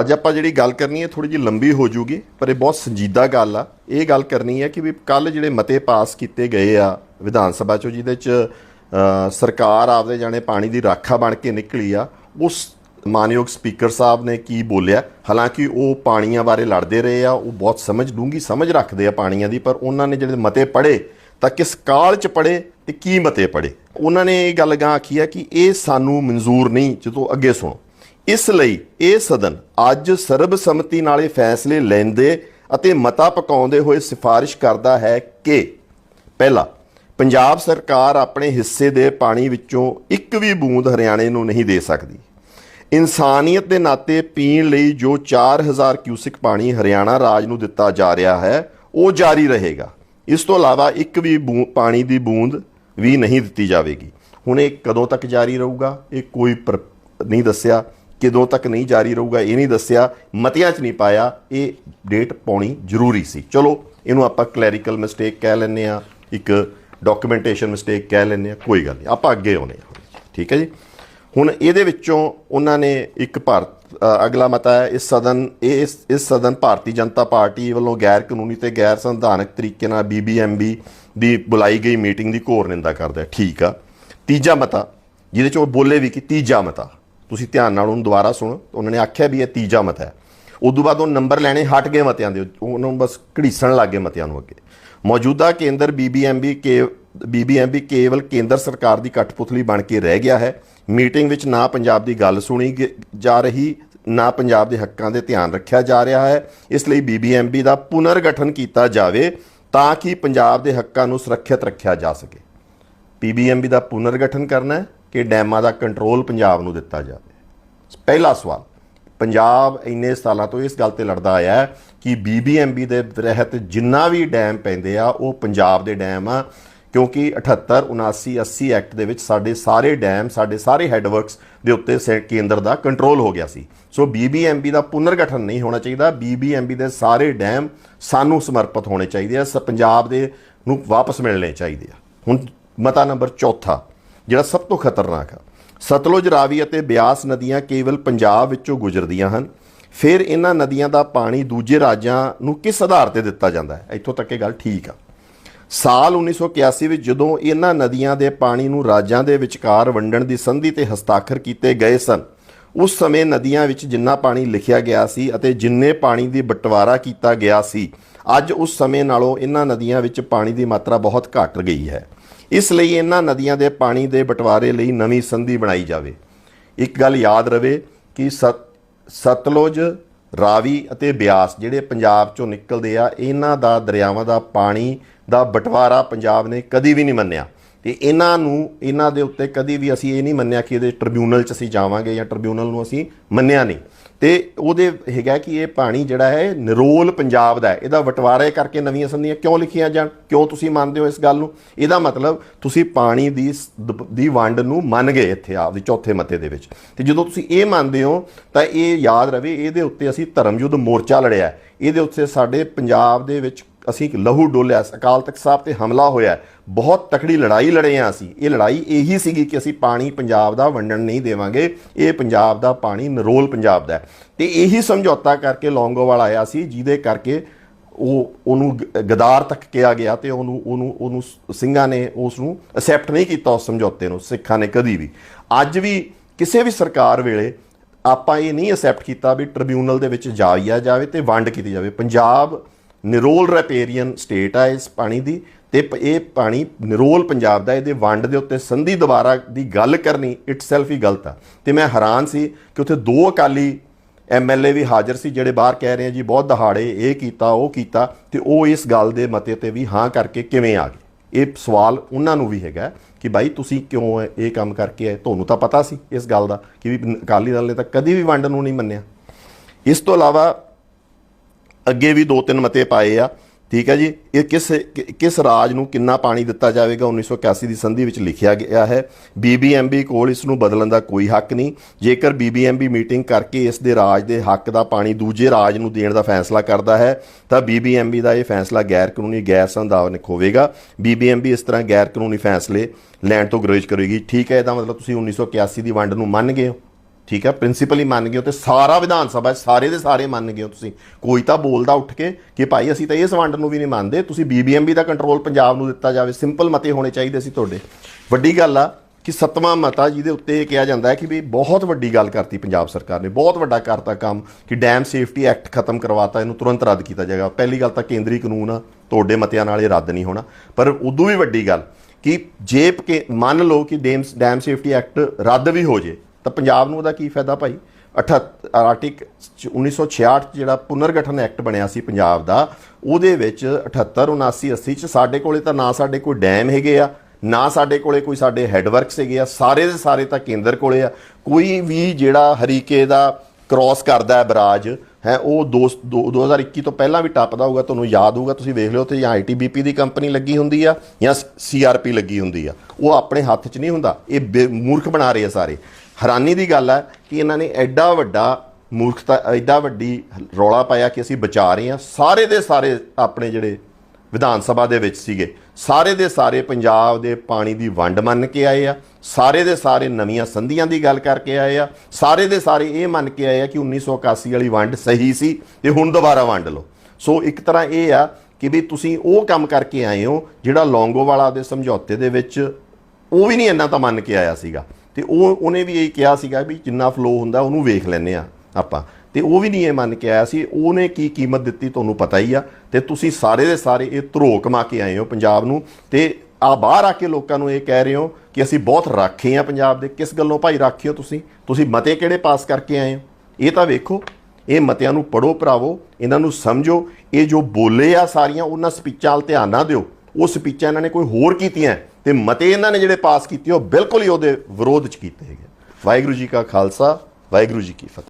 ਅੱਜ ਆਪਾਂ ਜਿਹੜੀ ਗੱਲ ਕਰਨੀ ਹੈ ਥੋੜੀ ਜਿਹੀ ਲੰਬੀ ਹੋ ਜੂਗੀ, ਪਰ ਇਹ ਬਹੁਤ ਸੰਜੀਦਾ ਗੱਲ ਆ। ਇਹ ਗੱਲ ਕਰਨੀ ਹੈ ਕਿ ਵੀ ਕੱਲ ਜਿਹੜੇ ਮਤੇ ਪਾਸ ਕੀਤੇ ਗਏ ਆ ਵਿਧਾਨ ਸਭਾ ਚੋਂ, ਜਿਹਦੇ ਚ ਸਰਕਾਰ ਆਪਦੇ ਜਾਣੇ ਪਾਣੀ ਦੀ ਰਾਖਾ ਬਣ ਕੇ ਨਿਕਲੀ ਆ, ਉਸ ਮਾਨਯੋਗ ਸਪੀਕਰ ਸਾਹਿਬ ਨੇ ਕੀ ਬੋਲਿਆ? ਹਾਲਾਂਕਿ ਉਹ ਪਾਣੀਆਂ ਬਾਰੇ ਲੜਦੇ ਰਹੇ ਆ, ਉਹ ਬਹੁਤ ਸਮਝ ਡੂੰਗੀ ਸਮਝ ਰੱਖਦੇ ਆ ਪਾਣੀਆਂ ਦੀ, ਪਰ ਉਹਨਾਂ ਨੇ ਜਿਹੜੇ ਮਤੇ ਪੜ੍ਹੇ, ਤਾਂ ਕਿਸ ਕਾਲ ਚ ਪੜ੍ਹੇ ਤੇ ਕੀ ਮਤੇ ਪੜ੍ਹੇ? ਉਹਨਾਂ ਨੇ ਇਹ ਗੱਲ ਗਾਂ ਆਖੀ ਹੈ ਕਿ ਇਹ ਸਾਨੂੰ ਮਨਜ਼ੂਰ ਨਹੀਂ, ਜਦੋਂ ਅੱਗੇ ਸੁਣੋ। ਇਸ ਲਈ ਇਹ ਸਦਨ ਅੱਜ ਸਰਬਸੰਮਤੀ ਨਾਲ ਇਹ ਫੈਸਲੇ ਲੈਂਦੇ ਅਤੇ ਮਤਾ ਪਕਾਉਂਦੇ ਹੋਏ ਸਿਫਾਰਿਸ਼ ਕਰਦਾ ਹੈ ਕਿ ਪਹਿਲਾ, ਪੰਜਾਬ ਸਰਕਾਰ ਆਪਣੇ ਹਿੱਸੇ ਦੇ ਪਾਣੀ ਵਿੱਚੋਂ ਇੱਕ ਵੀ ਬੂੰਦ ਹਰਿਆਣੇ ਨੂੰ ਨਹੀਂ ਦੇ ਸਕਦੀ। ਇਨਸਾਨੀਅਤ ਦੇ ਨਾਤੇ ਪੀਣ ਲਈ ਜੋ 4000 ਕਿਊਸਿਕ ਪਾਣੀ ਹਰਿਆਣਾ ਰਾਜ ਨੂੰ ਦਿੱਤਾ ਜਾ ਰਿਹਾ ਹੈ, ਉਹ ਜਾਰੀ ਰਹੇਗਾ। ਇਸ ਤੋਂ ਇਲਾਵਾ ਇੱਕ ਵੀ ਬੂੰ- ਪਾਣੀ ਦੀ ਬੂੰਦ ਵੀ ਨਹੀਂ ਦਿੱਤੀ ਜਾਵੇਗੀ। ਹੁਣ ਇਹ ਕਦੋਂ ਤੱਕ ਜਾਰੀ ਰਹੂਗਾ, ਇਹ ਕੋਈ ਪਰ- ਨਹੀਂ ਦੱਸਿਆ। ਕਿਦੋਂ ਤੱਕ ਨਹੀਂ ਜਾਰੀ ਰਹੂਗਾ, ਇਹ ਨਹੀਂ ਦੱਸਿਆ, ਮਤਿਆਂ 'ਚ ਨਹੀਂ ਪਾਇਆ, ਇਹ ਡੇਟ ਪਾਉਣੀ ਜ਼ਰੂਰੀ ਸੀ। ਚਲੋ, ਇਹਨੂੰ ਆਪਾਂ ਕਲੈਰੀਕਲ ਮਿਸਟੇਕ ਕਹਿ ਲੈਂਦੇ ਆ ਇੱਕ ਡਾਕੂਮੈਂਟੇਸ਼ਨ ਮਿਸਟੇਕ ਕਹਿ ਲੈਂਦੇ ਆ ਕੋਈ ਗੱਲ ਨਹੀਂ, ਆਪਾਂ ਅੱਗੇ ਆਉਨੇ ਆ ਠੀਕ ਹੈ ਜੀ? ਹੁਣ ਇਹਦੇ ਵਿੱਚੋਂ ਉਹਨਾਂ ਨੇ ਇੱਕ ਭਾਰਤ ਅਗਲਾ ਮਤਾ ਹੈ, ਇਸ ਸਦਨ, ਇਹ ਇਸ ਇਸ ਸਦਨ ਭਾਰਤੀ ਜਨਤਾ ਪਾਰਟੀ ਵੱਲੋਂ ਗੈਰ ਕਾਨੂੰਨੀ ਤੇ ਗੈਰ ਸੰਵਿਧਾਨਕ ਤਰੀਕੇ ਨਾਲ ਬੀਬੀਐਮਬੀ ਦੀ ਬੁਲਾਈ ਗਈ ਮੀਟਿੰਗ ਦੀ ਘੋਰ ਨਿੰਦਾ ਕਰਦਾ ਹੈ ਠੀਕ ਆ। ਤੀਜਾ ਮਤਾ, ਜਿਹਦੇ ਚ ਉਹ ਬੋਲੇ ਵੀ ਕਿ ਤੀਜਾ ਮਤਾ ਤੁਸੀਂ ਧਿਆਨ ਨਾਲ ਉਹਨੂੰ ਦੁਬਾਰਾ ਸੁਣੋ। ਉਹਨਾਂ ਨੇ ਆਖਿਆ ਵੀ ਇਹ ਤੀਜਾ ਮਤਾ ਹੈ। ਉਦੋਂ ਬਾਅਦ ਉਹ ਨੰਬਰ ਲੈਣੇ ਹਟ ਗਏ ਮਤਿਆਂ ਦੇ ਉਹਨਾਂ ਨੂੰ ਬਸ ਘੜੀਸਣ ਲੱਗ ਗਏ ਮਤਿਆਂ ਨੂੰ ਅੱਗੇ। ਮੌਜੂਦਾ ਕੇਂਦਰ ਬੀਬੀਐਮਬੀ ਕੇ ਬੀਬੀਐਮਬੀ ਕੇਵਲ ਕੇਂਦਰ ਸਰਕਾਰ ਦੀ ਕਠਪੁਤਲੀ ਬਣ ਕੇ ਰਹਿ ਗਿਆ ਹੈ। ਮੀਟਿੰਗ ਵਿੱਚ ਨਾ ਪੰਜਾਬ ਦੀ ਗੱਲ ਸੁਣੀ ਜਾ ਰਹੀ, ਨਾ ਪੰਜਾਬ ਦੇ ਹੱਕਾਂ ਦੇ ਧਿਆਨ ਰੱਖਿਆ ਜਾ ਰਿਹਾ ਹੈ। ਇਸ ਲਈ ਬੀਬੀਐਮਬੀ ਦਾ ਪੁਨਰਗਠਨ ਕੀਤਾ ਜਾਵੇ ਤਾਂ ਕਿ ਪੰਜਾਬ ਦੇ ਹੱਕਾਂ ਨੂੰ ਸੁਰੱਖਿਅਤ ਰੱਖਿਆ ਜਾ ਸਕੇ। ਪੀਬੀਐਮਬੀ ਦਾ ਪੁਨਰਗਠਨ ਕਰਨਾ ਹੈ। ਕਿ ਡੈਮਾਂ ਦਾ ਕੰਟਰੋਲ ਪੰਜਾਬ ਨੂੰ ਦਿੱਤਾ ਜਾਵੇ। ਪਹਿਲਾ ਸਵਾਲ, ਪੰਜਾਬ ਇੰਨੇ ਸਾਲਾਂ ਤੋਂ ਇਸ ਗੱਲ ਤੇ ਲੜਦਾ ਆਇਆ ਹੈ ਕਿ ਬੀਬੀਐਮਬੀ ਦੇ ਰਹਿਤ ਜਿੰਨਾ ਵੀ ਡੈਮ ਪੈਂਦੇ ਆ, ਉਹ ਪੰਜਾਬ ਦੇ ਡੈਮ ਆ, ਕਿਉਂਕਿ 78 79 80 ਐਕਟ ਦੇ ਵਿੱਚ ਸਾਡੇ ਸਾਰੇ ਡੈਮ, ਸਾਡੇ ਸਾਰੇ ਹੈੱਡਵਰਕਸ ਦੇ ਉੱਤੇ ਸੈ- ਕੇਂਦਰ ਦਾ ਕੰਟਰੋਲ ਹੋ ਗਿਆ ਸੀ। ਸੋ ਬੀਬੀਐਮਬੀ ਦਾ ਪੁਨਰਗਠਨ ਨਹੀਂ ਹੋਣਾ ਚਾਹੀਦਾ ਬੀਬੀਐਮਬੀ ਦੇ ਸਾਰੇ ਡੈਮ ਸਾਨੂੰ ਸਮਰਪਿਤ ਹੋਣੇ ਚਾਹੀਦੇ ਆ, ਸ- ਪੰਜਾਬ ਦੇ ਨੂੰ ਵਾਪਸ ਮਿਲਣੇ ਚਾਹੀਦੇ ਆ। ਹੁਣ ਮਤਾ ਨੰਬਰ ਚੌਥਾ ਜਿਹੜਾ ਸਭ ਤੋਂ ਖਤਰਨਾਕ ਆ। ਸਤਲੁਜ ਰਾਵੀ ਅਤੇ ਬਿਆਸ ਨਦੀਆਂ ਕੇਵਲ ਪੰਜਾਬ ਵਿੱਚੋਂ ਗੁਜ਼ਰਦੀਆਂ ਹਨ। ਫਿਰ ਇਹਨਾਂ ਨਦੀਆਂ ਦਾ ਪਾਣੀ ਦੂਜੇ ਰਾਜਾਂ ਨੂੰ ਕਿਸ ਆਧਾਰ ਤੇ ਦਿੱਤਾ ਜਾਂਦਾ ਹੈ? ਇੱਥੋਂ ਤੱਕ ਇਹ ਗੱਲ ਠੀਕ ਆ। ਸਾਲ 1981 ਵਿੱਚ ਜਦੋਂ ਇਹਨਾਂ ਨਦੀਆਂ ਦੇ ਪਾਣੀ ਨੂੰ ਰਾਜਾਂ ਦੇ ਵਿਚਕਾਰ ਵੰਡਣ ਦੀ ਸੰਧੀ ਤੇ ਹਸਤਾਖਰ ਕੀਤੇ ਗਏ ਸਨ, ਉਸ ਸਮੇਂ ਨਦੀਆਂ ਵਿੱਚ ਜਿੰਨਾ ਪਾਣੀ ਲਿਖਿਆ ਗਿਆ ਸੀ ਅਤੇ ਜਿੰਨੇ ਪਾਣੀ ਦੀ ਬਟਵਾਰਾ ਕੀਤਾ ਗਿਆ ਸੀ, ਅੱਜ ਉਸ ਸਮੇਂ ਨਾਲੋਂ ਇਹਨਾਂ ਨਦੀਆਂ ਵਿੱਚ ਪਾਣੀ ਦੀ ਮਾਤਰਾ ਬਹੁਤ ਘਟ ਗਈ ਹੈ। ਇਸ ਲਈ ਇਹਨਾਂ ਨਦੀਆਂ ਦੇ ਪਾਣੀ ਦੇ ਬਟਵਾਰੇ ਲਈ ਨਵੀਂ ਸੰਧੀ ਬਣਾਈ ਜਾਵੇ। ਇੱਕ ਗੱਲ ਯਾਦ ਰਵੇ ਕਿ ਸਤ, ਸਤਲੁਜ, ਰਾਵੀ ਅਤੇ ਬਿਆਸ ਜਿਹੜੇ ਪੰਜਾਬ ਚੋਂ ਨਿਕਲਦੇ ਆ, ਇਹਨਾਂ ਦਾ ਦਰਿਆਵਾਂ ਦਾ ਪਾਣੀ ਦਾ ਬਟਵਾਰਾ ਪੰਜਾਬ ਨੇ ਕਦੀ ਵੀ ਨਹੀਂ ਮੰਨਿਆ। ਤੇ ਇਹਨਾਂ ਨੂੰ, ਇਹਨਾਂ ਦੇ ਉੱਤੇ ਕਦੀ ਵੀ ਅਸੀਂ ਇਹ ਨਹੀਂ ਮੰਨਿਆ ਕਿ ਇਹਦੇ ਟ੍ਰਿਬਿਊਨਲ 'ਚ ਅਸੀਂ ਜਾਵਾਂਗੇ ਜਾਂ ਟ੍ਰਿਬਿਊਨਲ ਨੂੰ ਅਸੀਂ ਮੰਨਿਆ ਨਹੀਂ। ਤੇ ਉਹਦੇ ਹੈਗਾ ਕਿ ਇਹ ਪਾਣੀ ਜਿਹੜਾ ਹੈ, ਨਿਰੋਲ ਪੰਜਾਬ ਦਾ ਹੈ। ਇਹਦਾ ਬਟਵਾਰੇ ਕਰਕੇ ਨਵੀਆਂ ਸੰਧੀਆਂ ਕਿਉਂ ਲਿਖੀਆਂ ਜਾਣ? ਕਿਉਂ ਤੁਸੀਂ ਮੰਨਦੇ ਹੋ ਇਸ ਗੱਲ ਨੂੰ? ਇਹਦਾ ਮਤਲਬ ਤੁਸੀਂ ਪਾਣੀ ਦੀ ਦੀ ਵੰਡ ਨੂੰ ਮੰਨ ਗਏ ਇੱਥੇ ਆਪਦੇ ਚੌਥੇ ਮਤੇ ਦੇ ਵਿੱਚ। ਤੇ ਜਦੋਂ ਤੁਸੀਂ ਇਹ ਮੰਨਦੇ ਹੋ, ਤਾਂ ਇਹ ਯਾਦ ਰਵੇ, ਇਹਦੇ ਉੱਤੇ ਅਸੀਂ ਧਰਮ ਯੁੱਧ ਮੋਰਚਾ ਲੜਿਆ ਇਹਦੇ ਉੱਤੇ ਸਾਡੇ ਪੰਜਾਬ ਦੇ ਵਿੱਚ ਅਸੀਂ ਇੱਕ ਲਹੂ ਡੋਲਿਆ, ਅਕਾਲ ਤਖਤ ਸਾਹਿਬ ਤੇ ਹਮਲਾ ਹੋਇਆ ਬਹੁਤ ਤਕੜੀ ਲੜਾਈ ਲੜੇ ਆ ਅਸੀਂ। ਇਹ ਲੜਾਈ ਇਹੀ ਸੀਗੀ ਕਿ ਅਸੀਂ ਪਾਣੀ ਪੰਜਾਬ ਦਾ ਵੰਡਣ ਨਹੀਂ ਦੇਵਾਂਗੇ। ਇਹ ਪੰਜਾਬ ਦਾ ਪਾਣੀ ਨਰੋਲ ਪੰਜਾਬ ਦਾ ਹੈ। ਤੇ ਇਹੀ ਸਮਝੌਤਾ ਕਰਕੇ ਲੌਂਗੋਵਾਲ ਆਇਆ ਸੀ, ਜਿਹਦੇ ਕਰਕੇ ਉਹ, ਉਹਨੂੰ ਗ- ਗਦਾਰ ਤੱਕ ਕਿਹਾ ਗਿਆ ਤੇ ਉਹਨੂੰ ਉਹਨੂੰ ਉਹਨੂੰ ਸਿੰਘਾਂ ਨੇ ਉਸ ਨੂੰ ਅਸੈਪਟ ਨਹੀਂ ਕੀਤਾ ਉਸ ਸਮਝੌਤੇ ਨੂੰ, ਸਿੱਖਾਂ ਨੇ ਕਦੀ ਵੀ। ਅੱਜ ਵੀ ਕਿਸੇ ਵੀ ਸਰਕਾਰ ਵੇਲੇ ਆਪਾਂ ਇਹ ਨਹੀਂ ਅਸੈਪਟ ਕੀਤਾ ਵੀ ਟ੍ਰਿਬਿਊਨਲ ਦੇ ਵਿੱਚ ਜਾਇਆ ਜਾਵੇ ਤੇ ਵੰਡ ਕੀਤੀ ਜਾਵੇ। ਪੰਜਾਬ ਨਿਰੋਲ ਰੈਪੇਰੀਅਨ ਸਟੇਟ ਆ ਇਸ ਪਾਣੀ ਦੀ ਤੇ ਪ- ਇਹ ਪਾਣੀ ਨਿਰੋਲ ਪੰਜਾਬ ਦਾ, ਇਹਦੇ ਵੰਡ ਦੇ ਉੱਤੇ ਸੰਧੀ ਦੁਬਾਰਾ ਦੀ ਗੱਲ ਕਰਨੀ ਇਟਸੈਲਫ ਹੀ ਗਲਤ ਆ। ਤੇ ਮੈਂ ਹੈਰਾਨ ਸੀ ਕਿ ਉੱਥੇ ਦੋ ਅਕਾਲੀ ਐਮਐਲਏ ਵੀ ਹਾਜ਼ਰ ਸੀ ਜਿਹੜੇ ਬਾਹਰ ਕਹਿ ਰਹੇ ਆ ਜੀ, ਬਹੁਤ ਦਹਾੜੇ, ਇਹ ਕੀਤਾ, ਉਹ ਕੀਤਾ। ਤੇ ਉਹ ਇਸ ਗੱਲ ਦੇ ਮਤੇ ਤੇ ਵੀ ਹਾਂ ਕਰਕੇ ਕਿਵੇਂ ਆ ਗਏ? ਇਹ ਸਵਾਲ ਉਹਨਾਂ ਨੂੰ ਵੀ ਹੈਗਾ ਕਿ ਭਾਈ ਤੁਸੀਂ ਕਿਉਂ ਇਹ ਕੰਮ ਕਰਕੇ ਆਏ? ਤੁਹਾਨੂੰ ਤਾਂ ਪਤਾ ਸੀ ਇਸ ਗੱਲ ਦਾ ਕਿ ਵੀ ਅਕਾਲੀ ਦਲ ਨੇ ਤਾਂ ਕਦੀ ਵੀ ਵੰਡ ਨੂੰ ਨਹੀਂ ਮੰਨਿਆ। ਇਸ ਤੋਂ ਇਲਾਵਾ ਅੱਗੇ ਵੀ ਦੋ ਤਿੰਨ ਮਤੇ ਪਾਏ ਆ। ਠੀਕ ਹੈ ਜੀ? ਇਹ ਕਿਸ ਕਿ- ਕਿਸ ਰਾਜ ਨੂੰ ਕਿੰਨਾ ਪਾਣੀ ਦਿੱਤਾ ਜਾਵੇਗਾ? 1981 ਦੀ ਸੰਧੀ ਵਿੱਚ ਲਿਖਿਆ ਗਿਆ ਹੈ। ਬੀਬੀਐਮਬੀ ਕੋਲ ਇਸ ਨੂੰ ਬਦਲਣ ਦਾ ਕੋਈ ਹੱਕ ਨਹੀਂ। ਜੇਕਰ ਬੀਬੀਐਮਬੀ ਮੀਟਿੰਗ ਕਰਕੇ ਇਸ ਦੇ ਰਾਜ ਦੇ ਹੱਕ ਦਾ ਪਾਣੀ ਦੂਜੇ ਰਾਜ ਨੂੰ ਦੇਣ ਦਾ ਫੈਸਲਾ ਕਰਦਾ ਹੈ, ਤਾਂ ਬੀਬੀਐਮਬੀ ਦਾ ਇਹ ਫੈਸਲਾ ਗੈਰ ਕਾਨੂੰਨੀ ਗੈਰ ਸੰਵਿਧਾਨਕ ਹੋਵੇਗਾ ਬੀਬੀਐਮਬੀ ਇਸ ਤਰ੍ਹਾਂ ਗੈਰ ਕਾਨੂੰਨੀ ਫੈਸਲੇ ਲੈਣ ਤੋਂ ਗੁਰੇਜ਼ ਕਰੇਗੀ। ਠੀਕ ਹੈ, ਇਹਦਾ ਮਤਲਬ ਤੁਸੀਂ 1981 ਦੀ ਵੰਡ ਨੂੰ ਮੰਨ ਗਏ ਹੋ। ਠੀਕ ਹੈ ਪ੍ਰਿੰਸੀਪਲ ਹੀ ਮੰਨ ਗਏ ਹੋ ਤੇ ਸਾਰਾ ਵਿਧਾਨ ਸਭਾ ਸਾਰੇ ਦੇ ਸਾਰੇ ਮੰਨ ਗਏ ਹੋ ਤੁਸੀਂ। ਕੋਈ ਤਾਂ ਬੋਲਦਾ ਉੱਠ ਕੇ ਕਿ ਭਾਈ ਅਸੀਂ ਤਾਂ ਇਸ ਵੰਡ ਨੂੰ ਵੀ ਨਹੀਂ ਮੰਨਦੇ, ਤੁਸੀਂ ਬੀਬੀਐਮਬੀ ਦਾ ਕੰਟਰੋਲ ਪੰਜਾਬ ਨੂੰ ਦਿੱਤਾ ਜਾਵੇ ਸਿੰਪਲ ਮਤੇ ਹੋਣੇ ਚਾਹੀਦੇ ਸੀ ਤੁਹਾਡੇ। ਵੱਡੀ ਗੱਲ ਆ ਕਿ ਸੱਤਵਾਂ ਮਤਾ ਜਿਹਦੇ ਉੱਤੇ ਇਹ ਕਿਹਾ ਜਾਂਦਾ ਹੈ ਕਿ ਵੀ ਬਹੁਤ ਵੱਡੀ ਗੱਲ ਕਰਤੀ ਪੰਜਾਬ ਸਰਕਾਰ ਨੇ, ਬਹੁਤ ਵੱਡਾ ਕਰਤਾ ਕੰਮ ਕਿ ਡੈਮ ਸੇਫਟੀ ਐਕਟ ਖਤਮ ਕਰਵਾਤਾ, ਇਹਨੂੰ ਤੁਰੰਤ ਰੱਦ ਕੀਤਾ ਜਾਏਗਾ। ਪਹਿਲੀ ਗੱਲ ਤਾਂ ਕੇਂਦਰੀ ਕਾਨੂੰਨ ਆ, ਤੁਹਾਡੇ ਮਤਿਆਂ ਨਾਲ ਇਹ ਰੱਦ ਨਹੀਂ ਹੋਣਾ। ਪਰ ਉਦੋਂ ਵੀ ਵੱਡੀ ਗੱਲ ਕਿ ਜੇ ਕਿ ਮੰਨ ਲਓ ਕਿ ਡੈਮ ਡੈਮ ਸੇਫਟੀ ਐਕਟ ਰੱਦ ਵੀ ਹੋ ਜੇ ਤਾਂ ਪੰਜਾਬ ਨੂੰ ਉਹਦਾ ਕੀ ਫਾਇਦਾ ਭਾਈ? 78 ਆਰਟਿਕ 1966 'ਚ ਜਿਹੜਾ ਪੁਨਰਗਠਨ ਐਕਟ ਬਣਿਆ ਸੀ ਪੰਜਾਬ ਦਾ, ਉਹਦੇ ਵਿੱਚ 78 79 80 ਚ ਸਾਡੇ ਕੋਲੇ ਤਾਂ ਨਾ ਸਾਡੇ ਕੋਈ ਡੈਮ ਹੈਗੇ ਆ, ਨਾ ਸਾਡੇ ਕੋਲੇ ਕੋਈ ਸਾਡੇ ਹੈਡਵਰਕਸ ਹੈਗੇ ਆ, ਸਾਰੇ ਦੇ ਸਾਰੇ ਤਾਂ ਕੇਂਦਰ ਕੋਲੇ ਆ। ਕੋਈ ਵੀ ਜਿਹੜਾ ਹਰੀਕੇ ਦਾ ਕ੍ਰਾਸ ਕਰਦਾ ਹੈ ਬਰਾਜ, ਹੈ, ਉਹ ਦੋ- ਦੋ- 2021 ਤੋਂ ਪਹਿਲਾਂ ਵੀ ਟੱਪਦਾ ਹੋਊਗਾ, ਤੁਹਾਨੂੰ ਯਾਦ ਹੋਊਗਾ, ਤੁਸੀਂ ਵੇਖ ਲਿਓ ਉੱਥੇ ਜਾਂ ਆਈਟੀਬੀਪੀ ਦੀ ਕੰਪਨੀ ਲੱਗੀ ਹੁੰਦੀ ਆ ਜਾਂ ਸੀਆਰਪੀ ਲੱਗੀ ਹੁੰਦੀ ਆ। ਉਹ ਆਪਣੇ ਹੱਥ 'ਚ ਨਹੀਂ ਹੁੰਦਾ, ਇਹ ਬੇ- ਮੂਰਖ ਬਣਾ ਰਹੇ ਆ ਸਾਰੇ। ਹੈਰਾਨੀ ਦੀ ਗੱਲ ਹੈ ਕਿ ਇਹਨਾਂ ਨੇ ਐਡਾ ਵੱਡਾ ਮੂਰਖਤਾ, ਐਡਾ ਵੱਡੀ ਰੌਲਾ ਪਾਇਆ ਕਿ ਅਸੀਂ ਬਚਾ ਰਹੇ ਹਾਂ। ਸਾਰੇ ਦੇ ਸਾਰੇ ਆਪਣੇ ਜਿਹੜੇ ਵਿਧਾਨ ਸਭਾ ਦੇ ਵਿੱਚ ਸੀਗੇ, ਸਾਰੇ ਦੇ ਸਾਰੇ ਪੰਜਾਬ ਦੇ ਪਾਣੀ ਦੀ ਵੰਡ ਮੰਨ ਕੇ ਆਏ ਆ, ਸਾਰੇ ਦੇ ਸਾਰੇ ਨਵੀਆਂ ਸੰਧੀਆਂ ਦੀ ਗੱਲ ਕਰਕੇ ਆਏ ਆ, ਸਾਰੇ ਦੇ ਸਾਰੇ ਇਹ ਮੰਨ ਕੇ ਆਏ ਆ ਕਿ 1981 ਵਾਲੀ ਵੰਡ ਸਹੀ ਸੀ ਤੇ ਹੁਣ ਦੁਬਾਰਾ ਵੰਡ ਲਓ। ਸੋ ਇੱਕ ਤਰ੍ਹਾਂ ਇਹ ਆ ਕਿ ਵੀ ਤੁਸੀਂ ਉਹ ਕੰਮ ਕਰਕੇ ਆਏ ਹੋ ਜਿਹੜਾ ਲੌਂਗੋਵਾਲਾ ਦੇ ਸਮਝੌਤੇ ਦੇ ਵਿੱਚ ਉਹ ਵੀ ਨਹੀਂ ਇੰਨਾ ਤਾਂ ਮੰਨ ਕੇ ਆਇਆ ਸੀਗਾ। ਤੇ ਉਹ ਉਹਨੇ ਵੀ ਇਹ ਕਿਹਾ ਸੀਗਾ ਵੀ ਜਿੰਨਾ ਫਲੋ ਹੁੰਦਾ ਉਹਨੂੰ ਵੇਖ ਲੈਨੇ ਆ ਆਪਾਂ। ਤੇ ਉਹ ਵੀ ਨਹੀਂ ਇਹ ਮੰਨ ਕੇ ਆਇਆ ਸੀ, ਉਹਨੇ ਕੀ ਕੀਮਤ ਦਿੱਤੀ ਤੁਹਾਨੂੰ ਪਤਾ ਹੀ ਆ। ਤੇ ਤੁਸੀਂ ਸਾਰੇ ਦੇ ਸਾਰੇ ਇਹ ਧਰੋ ਕਮਾ ਕੇ ਆਏ ਹੋ ਪੰਜਾਬ ਨੂੰ। ਤੇ ਆ ਬਾਹਰ ਆ ਕੇ ਲੋਕਾਂ ਨੂੰ ਇਹ ਕਹਿ ਰਹੇ ਹੋ ਕਿ ਅਸੀਂ ਬਹੁਤ ਰਾਖੇ ਆ ਪੰਜਾਬ ਦੇ। ਕਿਸ ਗੱਲੋਂ ਭਾਈ ਰਾਖੇ ਹੋ ਤੁਸੀਂ? ਤੁਸੀਂ ਮਤੇ ਕਿਹੜੇ ਪਾਸ ਕਰਕੇ ਆਏ ਹੋ? ਇਹ ਤਾਂ ਵੇਖੋ, ਇਹ ਮਤਿਆਂ ਨੂੰ ਪੜੋ ਭਰਾਵੋ, ਇਹਨਾਂ ਨੂੰ ਸਮਝੋ। ਇਹ ਜੋ ਬੋਲੇ ਆ ਸਾਰੀਆਂ, ਉਹਨਾਂ ਸਪੀਚਾਂ 'ਤੇ ਧਿਆਨ ਨਾ ਦਿਓ। ਉਹ ਸਪੀਚਾਂ ਇਹਨਾਂ ਨੇ ਕੋਈ ਹੋਰ ਕੀਤੀਆਂ। ਤੇ ਮਤੇ ਇਹਨਾਂ ਨੇ ਜਿਹੜੇ ਪਾਸ ਕੀਤੇ, ਉਹ ਬਿਲਕੁਲ ਹੀ ਉਹਦੇ ਵਿਰੋਧ 'ਚ ਕੀਤੇ ਹੈਗੇ ਵਾਹਿਗੁਰੂ ਜੀ ਕਾ ਖਾਲਸਾ, ਵਾਹਿਗੁਰੂ ਜੀ ਕੀ ਫਤਿਹ।